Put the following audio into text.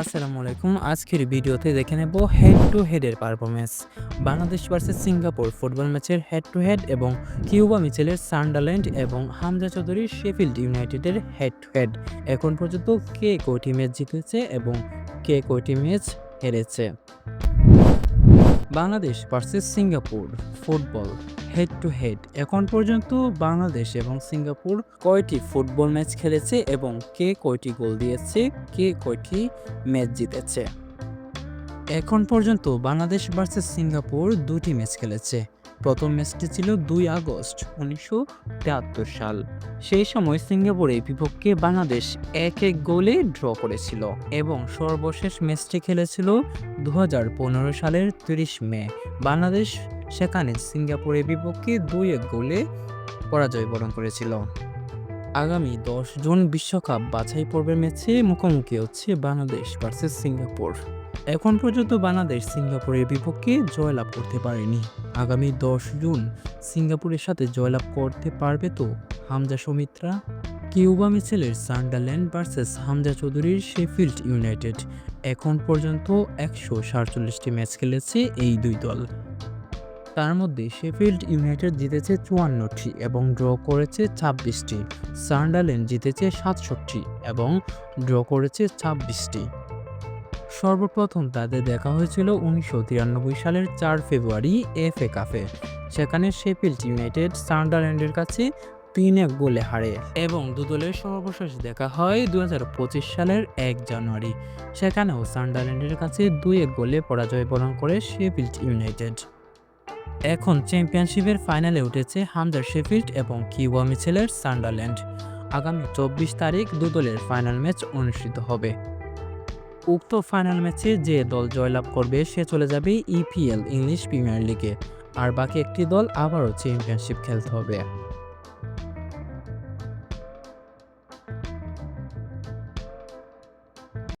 আসসালামু আলাইকুম। আজকের ভিডিওতে দেখে নেব head to হেডের performance Bangladesh versus Singapore football ম্যাচের হেড টু হেড এবং কিউবা মিচেলের সান্ডারল্যান্ড এবং হামজা চৌধুরীর শেফিল্ড ইউনাইটেডের হেড টু হেড এখন পর্যন্ত কে কয়টি ম্যাচ জিতেছে এবং কে কয়টি ম্যাচ হেরেছে? Bangladesh versus Singapore football head to head এখন পর্যন্ত বাংলাদেশ এবং সিঙ্গাপুর কয়টি ফুটবল ম্যাচ খেলেছে এবং কে কয়টি গোল দিয়েছে, কে কয়টি ম্যাচ জিতেছে? এখন পর্যন্ত বাংলাদেশ ভার্সেস সিঙ্গাপুর দুটি ম্যাচ খেলেছে। প্রথম ম্যাচটি ছিল দুই আগস্ট উনিশশো সাল। সেই সময় সিঙ্গাপুরের বিপক্ষে বাংলাদেশ এক এক গোলে ড্র করেছিল এবং সর্বশেষ ম্যাচটি খেলেছিল দু হাজার পনেরো সালের তিরিশ মে। বাংলাদেশ সেখানে সিঙ্গাপুরের বিপক্ষে দুই এক গোলে পরাজয় বরণ করেছিল। আগামী দশ জুন বিশ্বকাপ বাছাই পর্বের ম্যাচে মুখোমুখি হচ্ছে বাংলাদেশ ভার্সেস সিঙ্গাপুর। এখন পর্যন্ত বাংলাদেশ সিঙ্গাপুরের বিপক্ষে জয়লাভ করতে পারেনি। আগামী দশ জুন সিঙ্গাপুরের সাথে জয়লাভ করতে পারবে তো হামজা সৌমিত্রা? কিউবা মিছেলের সান্ডারল্যান্ড ভার্সেস হামজা চৌধুরীর শেফিল্ড ইউনাইটেড। এখন পর্যন্ত একশো সাতচল্লিশটি ম্যাচ খেলেছে এই দুই দল। তার মধ্যে শেফিল্ড ইউনাইটেড জিতেছে চুয়ান্নটি এবং ড্র করেছে ছাব্বিশটি। সান্ডারল্যান্ড জিতেছে সাতষট্টি এবং ড্র করেছে ছাব্বিশটি। সর্বপ্রথম তাদের দেখা হয়েছিল উনিশশো তিরানব্বই সালের চার ফেব্রুয়ারি এফ এ কাপে, সেখানে শেফিল্ড ইউনাইটেড সান্ডারল্যান্ডের কাছে তিন এক গোলে হারে এবং দুদলের সর্বশেষ দেখা হয় দু হাজার পঁচিশ সালের এক জানুয়ারি। সেখানেও সান্ডারল্যান্ডের কাছে দুই এক গোলে পরাজয় বরণ করে শেফিল্ড ইউনাইটেড এখন চ্যাম্পিয়নশিপের ফাইনালে উঠেছে হামজার শেফিল্ড এবং কিওয়া মিছেলের সান্ডারল্যান্ড। আগামী চব্বিশ তারিখ দু দলের ফাইনাল ম্যাচ অনুষ্ঠিত হবে। উক্ত ফাইনাল ম্যাচে যে দল জয়লাভ করবে, সে চলে যাবে ইপিএল ইংলিশ প্রিমিয়ার লিগে। আর বাকি একটি দল আবারও চ্যাম্পিয়নশিপ খেলতে হবে।